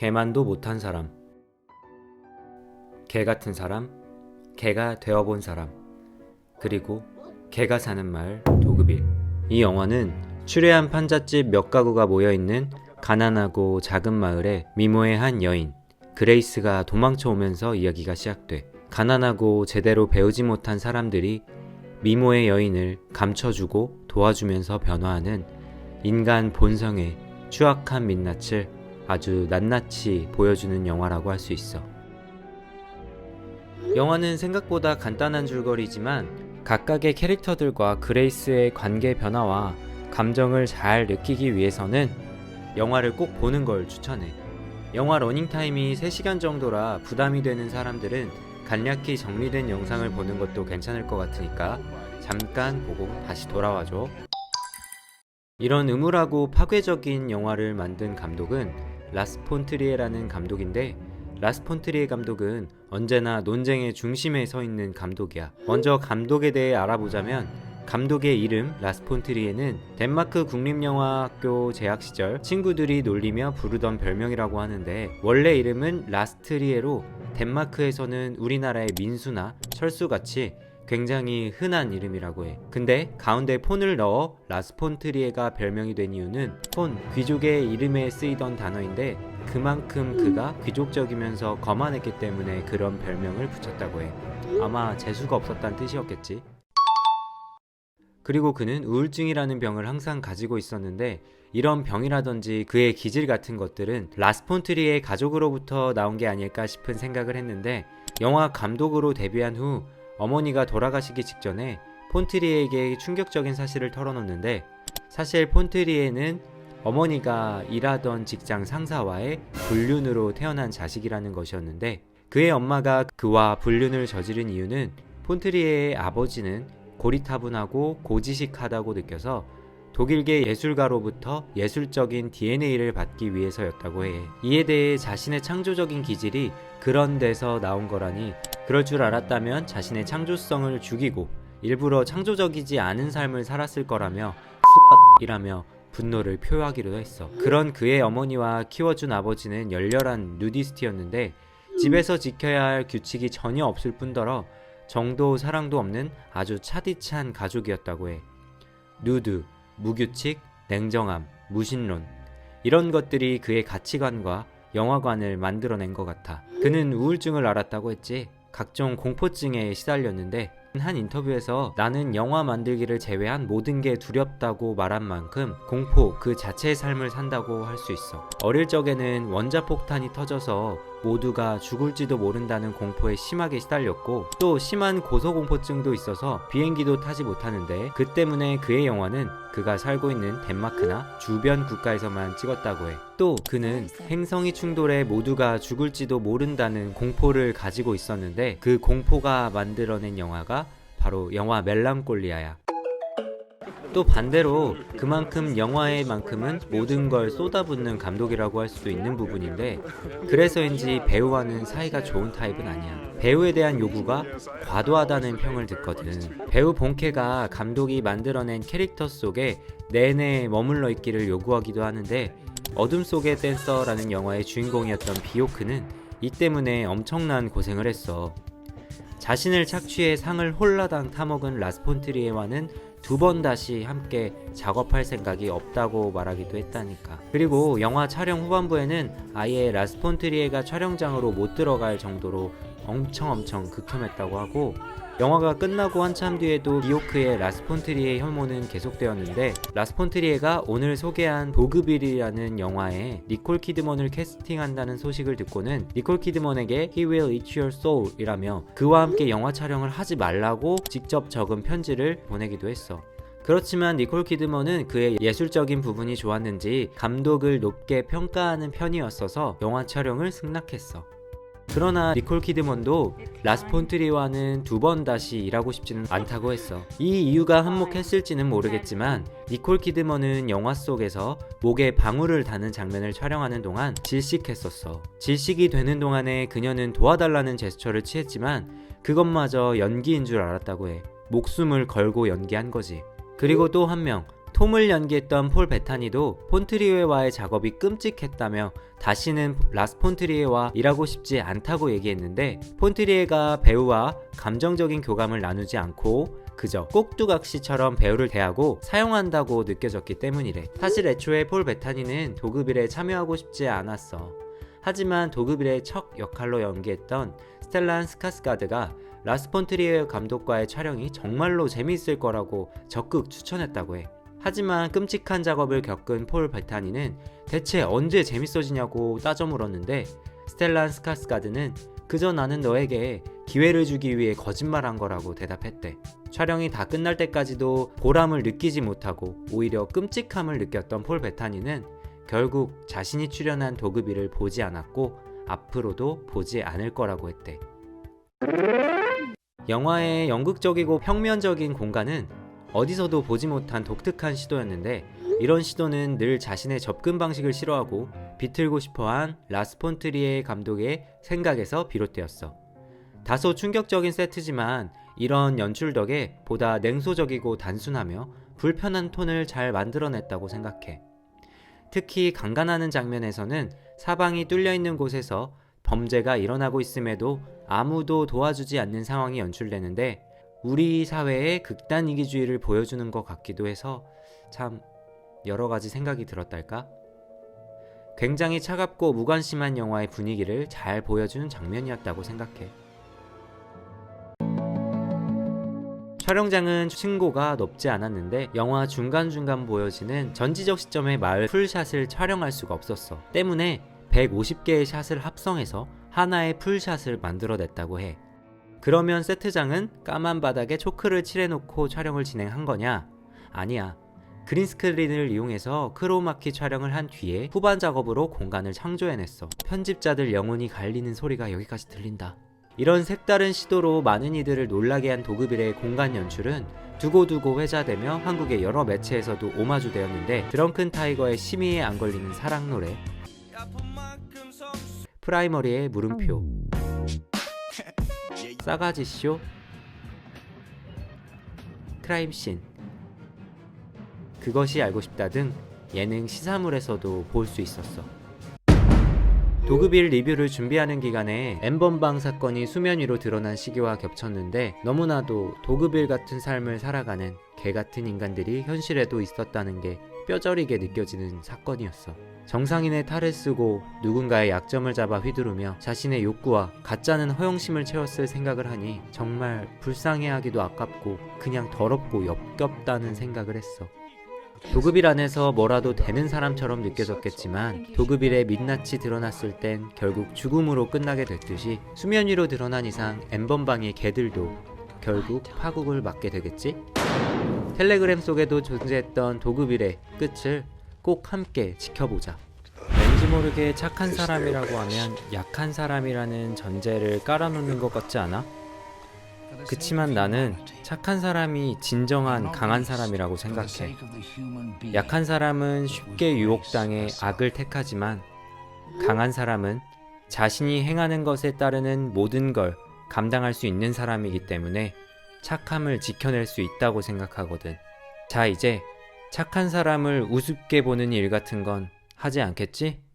개만도 못한 사람, 개 같은 사람, 개가 되어본 사람, 그리고 개가 사는 마을 도그빌. 이 영화는 추레한 판잣집 몇 가구가 모여 있는 가난하고 작은 마을에 미모의 한 여인 그레이스가 도망쳐 오면서 이야기가 시작돼. 가난하고 제대로 배우지 못한 사람들이 미모의 여인을 감춰주고 도와주면서 변화하는 인간 본성의 추악한 민낯을 아주 낱낱이 보여주는 영화라고 할 수 있어. 영화는 생각보다 간단한 줄거리지만 각각의 캐릭터들과 그레이스의 관계 변화와 감정을 잘 느끼기 위해서는 영화를 꼭 보는 걸 추천해. 영화 러닝타임이 3시간 정도라 부담이 되는 사람들은 간략히 정리된 영상을 보는 것도 괜찮을 것 같으니까 잠깐 보고 다시 돌아와줘. 이런 음울하고 파괴적인 영화를 만든 감독은 라스폰트리에라는 감독인데 라스폰트리에 감독은 언제나 논쟁의 중심에 서 있는 감독이야. 먼저 감독에 대해 알아보자면 감독의 이름 라스폰트리에는 덴마크 국립영화학교 재학 시절 친구들이 놀리며 부르던 별명이라고 하는데 원래 이름은 라스트리에로 덴마크에서는 우리나라의 민수나 철수 같이 굉장히 흔한 이름이라고 해. 근데 가운데 폰을 넣어 라스폰트리에가 별명이 된 이유는 폰 귀족의 이름에 쓰이던 단어인데 그만큼 그가 귀족적이면서 거만했기 때문에 그런 별명을 붙였다고 해. 아마 재수가 없었다는 뜻이었겠지. 그리고 그는 우울증이라는 병을 항상 가지고 있었는데 이런 병이라든지 그의 기질 같은 것들은 라스폰트리의 가족으로부터 나온 게 아닐까 싶은 생각을 했는데 영화 감독으로 데뷔한 후 어머니가 돌아가시기 직전에 폰트리에게 충격적인 사실을 털어놓는데 사실 폰트리에는 어머니가 일하던 직장 상사와의 불륜으로 태어난 자식이라는 것이었는데 그의 엄마가 그와 불륜을 저지른 이유는 폰트리에의 아버지는 고리타분하고 고지식하다고 느껴서 독일계 예술가로부터 예술적인 DNA를 받기 위해서였다고 해. 이에 대해 자신의 창조적인 기질이 그런 데서 나온 거라니 그럴 줄 알았다면 자신의 창조성을 죽이고 일부러 창조적이지 않은 삶을 살았을 거라며 이라며 분노를 표하기로 했어. 그런 그의 어머니와 키워준 아버지는 열렬한 누디스트였는데 집에서 지켜야 할 규칙이 전혀 없을 뿐더러 정도 사랑도 없는 아주 차디찬 가족이었다고 해. 누드, 무규칙, 냉정함, 무신론 이런 것들이 그의 가치관과 영화관을 만들어낸 것 같아. 그는 우울증을 앓았다고 했지. 각종 공포증에 시달렸는데 한 인터뷰에서 나는 영화 만들기를 제외한 모든 게 두렵다고 말한 만큼 공포 그 자체의 삶을 산다고 할 수 있어. 어릴 적에는 원자폭탄이 터져서 모두가 죽을지도 모른다는 공포에 심하게 시달렸고 또 심한 고소공포증도 있어서 비행기도 타지 못하는데 그 때문에 그의 영화는 그가 살고 있는 덴마크나 주변 국가에서만 찍었다고 해. 또 그는 행성이 충돌해 모두가 죽을지도 모른다는 공포를 가지고 있었는데 그 공포가 만들어낸 영화가 바로 영화 멜랑콜리아야. 또 반대로 그만큼 영화의 만큼은 모든 걸 쏟아붓는 감독이라고 할 수도 있는 부분인데 그래서인지 배우와는 사이가 좋은 타입은 아니야. 배우에 대한 요구가 과도하다는 평을 듣거든. 배우 본캐가 감독이 만들어낸 캐릭터 속에 내내 머물러 있기를 요구하기도 하는데 어둠 속의 댄서라는 영화의 주인공이었던 비오크는 이 때문에 엄청난 고생을 했어. 자신을 착취해 상을 홀라당 타먹은 라스폰트리에와는 두 번 다시 함께 작업할 생각이 없다고 말하기도 했다니까. 그리고 영화 촬영 후반부에는 아예 라스폰트리에가 촬영장으로 못 들어갈 정도로 엄청 엄청 극혐했다고 하고 영화가 끝나고 한참 뒤에도 비오크의 라스폰트리에 혐오는 계속되었는데 라스폰트리에가 오늘 소개한 도그빌이라는 영화에 니콜 키드먼을 캐스팅한다는 소식을 듣고는 니콜 키드먼에게 He will eat your soul 이라며 그와 함께 영화 촬영을 하지 말라고 직접 적은 편지를 보내기도 했어. 그렇지만 니콜 키드먼은 그의 예술적인 부분이 좋았는지 감독을 높게 평가하는 편이었어서 영화 촬영을 승낙했어. 그러나 니콜 키드먼도 라스폰트리와는 두 번 다시 일하고 싶지는 않다고 했어. 이 이유가 한몫했을지는 모르겠지만 니콜 키드먼은 영화 속에서 목에 방울을 다는 장면을 촬영하는 동안 질식했었어. 질식이 되는 동안에 그녀는 도와달라는 제스처를 취했지만 그것마저 연기인 줄 알았다고 해. 목숨을 걸고 연기한 거지. 그리고 또 한 명, 톰을 연기했던 폴 베타니도 폰트리에와의 작업이 끔찍했다며 다시는 라스 폰트리에와 일하고 싶지 않다고 얘기했는데 폰트리에가 배우와 감정적인 교감을 나누지 않고 그저 꼭두각시처럼 배우를 대하고 사용한다고 느껴졌기 때문이래. 사실 애초에 폴 베타니는 도그빌에 참여하고 싶지 않았어. 하지만 도그빌의 척 역할로 연기했던 스텔란 스카스가드가 라스폰트리에 감독과의 촬영이 정말로 재미있을 거라고 적극 추천했다고 해. 하지만 끔찍한 작업을 겪은 폴 베타니는 대체 언제 재밌어지냐고 따져 물었는데 스텔란 스카스가드는 그저 나는 너에게 기회를 주기 위해 거짓말한 거라고 대답했대. 촬영이 다 끝날 때까지도 보람을 느끼지 못하고 오히려 끔찍함을 느꼈던 폴 베타니는 결국 자신이 출연한 도그비를 보지 않았고 앞으로도 보지 않을 거라고 했대. 영화의 연극적이고 평면적인 공간은 어디서도 보지 못한 독특한 시도였는데 이런 시도는 늘 자신의 접근 방식을 싫어하고 비틀고 싶어한 라스폰트리에 감독의 생각에서 비롯되었어. 다소 충격적인 세트지만 이런 연출 덕에 보다 냉소적이고 단순하며 불편한 톤을 잘 만들어냈다고 생각해. 특히 강간하는 장면에서는 사방이 뚫려 있는 곳에서 범죄가 일어나고 있음에도 아무도 도와주지 않는 상황이 연출되는데 우리 사회의 극단 이기주의를 보여주는 것 같기도 해서 참 여러 가지 생각이 들었달까? 굉장히 차갑고 무관심한 영화의 분위기를 잘 보여주는 장면이었다고 생각해. 촬영장은 층고가 높지 않았는데 영화 중간중간 보여지는 전지적 시점의 마을 풀샷을 촬영할 수가 없었어. 때문에 150개의 샷을 합성해서 하나의 풀샷을 만들어냈다고 해. 그러면 세트장은 까만 바닥에 초크를 칠해놓고 촬영을 진행한 거냐? 아니야. 그린스크린을 이용해서 크로마키 촬영을 한 뒤에 후반 작업으로 공간을 창조해냈어. 편집자들 영혼이 갈리는 소리가 여기까지 들린다. 이런 색다른 시도로 많은 이들을 놀라게 한 도그빌의 공간 연출은 두고두고 회자되며 한국의 여러 매체에서도 오마주되었는데 드렁큰 타이거의 심의에 안 걸리는 사랑 노래 프라이머리의 물음표 싸가지 쇼 크라임씬 그것이 알고 싶다 등 예능 시사물에서도 볼 수 있었어. 도그빌 리뷰를 준비하는 기간에 엠번방 사건이 수면 위로 드러난 시기와 겹쳤는데 너무나도 도그빌 같은 삶을 살아가는 개 같은 인간들이 현실에도 있었다는 게 뼈저리게 느껴지는 사건이었어. 정상인의 탈을 쓰고 누군가의 약점을 잡아 휘두르며 자신의 욕구와 가짜는 허영심을 채웠을 생각을 하니 정말 불쌍해하기도 아깝고 그냥 더럽고 역겹다는 생각을 했어. 도그빌 안에서 뭐라도 되는 사람처럼 느껴졌겠지만 도그빌의 민낯이 드러났을 땐 결국 죽음으로 끝나게 됐듯이 수면 위로 드러난 이상 엠번방의 개들도 결국 파국을 맞게 되겠지? 텔레그램 속에도 존재했던 도그빌의 끝을 꼭 함께 지켜보자. 왠지 모르게 착한 사람이라고 하면 약한 사람이라는 전제를 깔아놓는 것 같지 않아? 그치만 나는 착한 사람이 진정한 강한 사람이라고 생각해. 약한 사람은 쉽게 유혹당해 악을 택하지만 강한 사람은 자신이 행하는 것에 따르는 모든 걸 감당할 수 있는 사람이기 때문에 착함을 지켜낼 수 있다고 생각하거든. 자, 이제 착한 사람을 우습게 보는 일 같은 건 하지 않겠지?